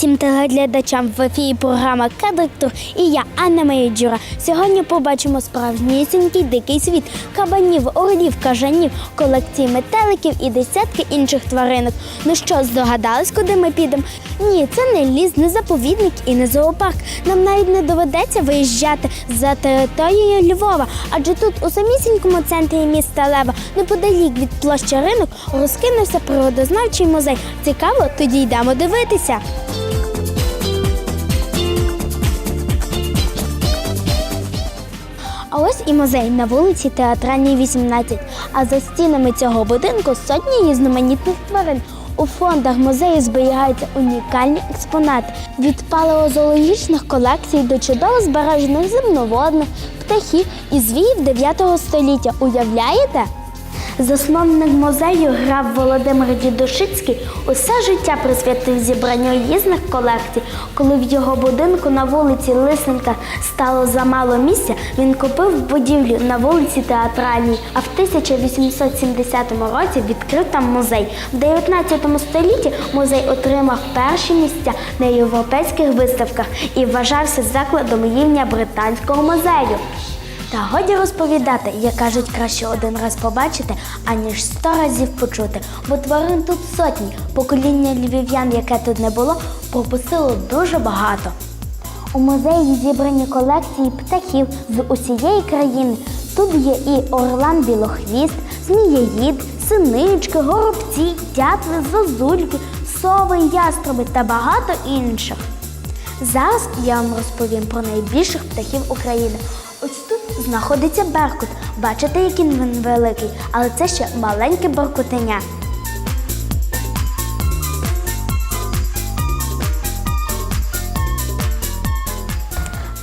усім телеглядачам в ефірі програма Кадриктур і я, Анна Мейджура. Сьогодні побачимо справжнісінький дикий світ кабанів, орлів, кажанів, колекції метеликів і десятки інших тваринок. Ну що, здогадались, куди ми підемо? Ні, це не ліс, не заповідник і не зоопарк. Нам навіть не доведеться виїжджати за територією Львова, адже тут у самісінькому центрі міста Лева, неподалік від площі ринок, розкинувся природознавчий музей. Цікаво, тоді йдемо дивитися. А ось і музей на вулиці Театральній 18. А за стінами цього будинку сотні різноманітних тварин. У фондах музею зберігаються унікальні експонати від палеозоологічних колекцій до чудово збережених земноводних, птахів і звіїв 9 століття. Уявляєте? Засновник музею граф Володимир Дідушицький усе життя присвятив зібранню різних колекцій. Коли в його будинку на вулиці Лисенка стало замало місця, він купив будівлю на вулиці Театральній, а в 1870 році відкрив там музей. В 19 столітті музей отримав перші місця на європейських виставках і вважався закладом рівня британського музею. Та годі розповідати, як кажуть, краще один раз побачити, аніж сто разів почути, бо тварин тут сотні. Покоління львів'ян, яке тут не було, пропустило дуже багато. У музеї зібрані колекції птахів з усієї країни. Тут є і орлан білохвіст, змієїд, синички, горобці, дятли, зозульки, сови, яструби та багато інших. Зараз я вам розповім про найбільших птахів України. Знаходиться беркут. Бачите, який він великий, але це ще маленьке беркутеня.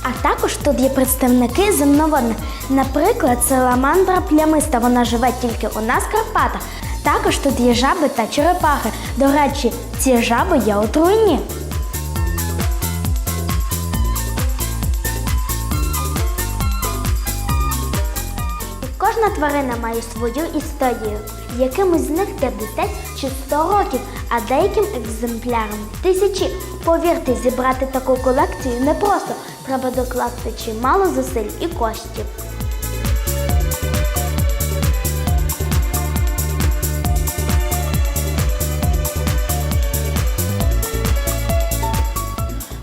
А також тут є представники земноводних. Наприклад, саламандра плямиста. Вона живе тільки у нас Карпатах. Також тут є жаби та черепахи. До речі, ці жаби є отруйні. Кожна тварина має свою історію. Якимось з них 50 чи 100 років, а деяким екземплярам тисячі. Повірте, зібрати таку колекцію непросто. Треба докласти чимало зусиль і коштів.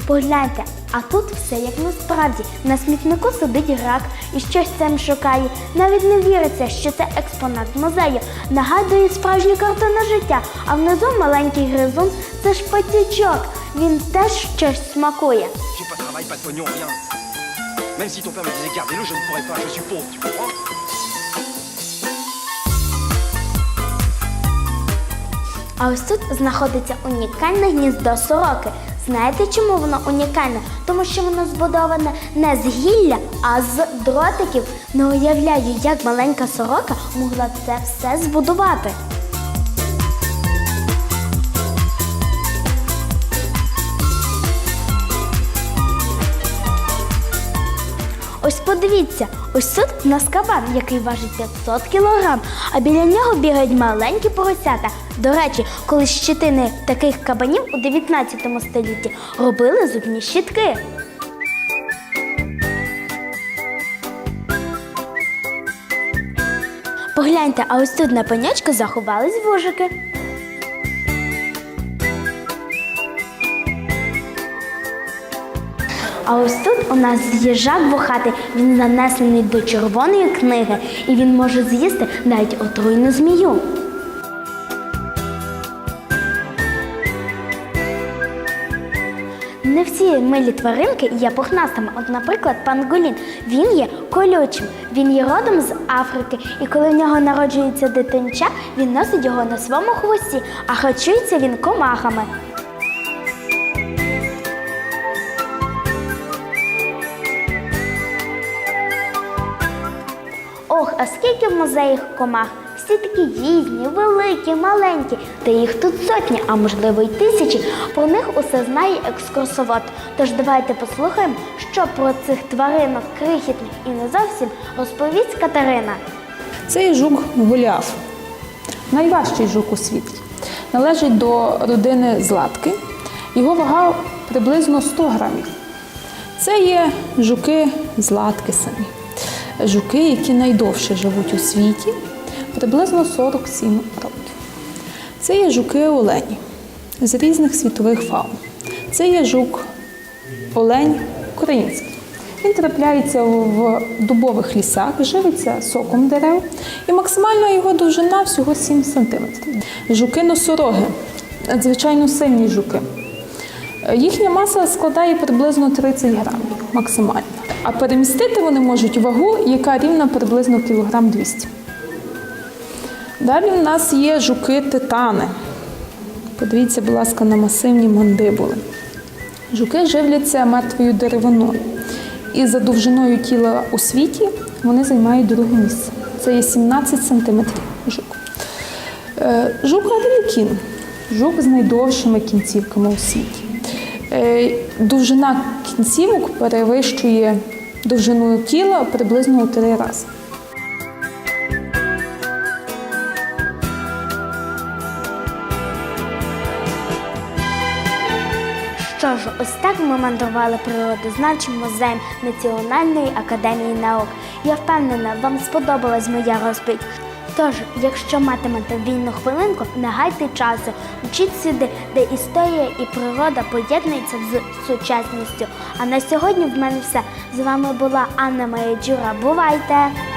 Погляньте, а тут все як насправді. На смітнику сидить рак і щось цим шукає. Навіть не віриться, що це експонат музею. Нагадує справжню картину життя, а внизу маленький гризун це ж патічок. Він теж щось смакує. Même si ton père me disait gardez-le, je ne pourrais pas, je suis pauvre, tu comprends А ось тут знаходиться унікальне гніздо сороки. Знаєте, чому воно унікальне? Тому що воно збудоване не з гілля, а з дротиків. Не уявляю, як маленька сорока могла це все збудувати. Ось подивіться, ось тут у нас кабан, який важить 500 кілограм, а біля нього бігають маленькі поросята. До речі, коли щитини таких кабанів у 19 столітті робили зубні щітки. Погляньте, а ось тут на пенячку заховались вужики. А ось тут у нас їжак вухатий, він занесений до червоної книги, і він може з'їсти навіть отруйну змію. Не всі милі тваринки є пухнастими. От, наприклад, пангolін. Він є колючим, він є родом з Африки, і коли в нього народжується дитинча, він носить його на своєму хвості, а харчується він комахами. А скільки в музеях комах? Всі такі різні, великі, маленькі. Та їх тут сотні, а можливо й тисячі. Про них усе знає екскурсовод. Тож давайте послухаємо, що про цих тваринок крихітних і не зовсім розповість Катерина. Цей жук Голіаф. Найважчий жук у світі. Належить до родини златки. Його вага приблизно 100 грамів. Це є жуки з латкисами. Жуки, які найдовше живуть у світі, приблизно 47 років. Це є жуки олені з різних світових фаун. Це є жук олень український. Він трапляється в дубових лісах, живиться соком дерев, і максимальна його довжина всього 7 см. Жуки носороги, надзвичайно сильні жуки. Їхня маса складає приблизно 30 грамів максимально. А перемістити вони можуть вагу, яка рівна приблизно кілограм 200. Далі в нас є жуки-титани. Подивіться, будь ласка, на масивні мандибули. Жуки живляться мертвою деревиною. І за довжиною тіла у світі вони займають друге місце. Це є 17 см жук. Е, Жук Аделікін. Жук з найдовшими кінцівками у світі. Е, Довжина кінцівок перевищує довжину тіла приблизно у три рази. Що ж, ось так ми мандрували природознавчим музеєм Національної академії наук. Я впевнена, вам сподобалась моя розповідь. Тож, якщо матимете вільну хвилинку, не гайте часу, вчіть сюди, де історія і природа поєднуються з сучасністю. А на сьогодні в мене все. З вами була Анна Марія Бувайте!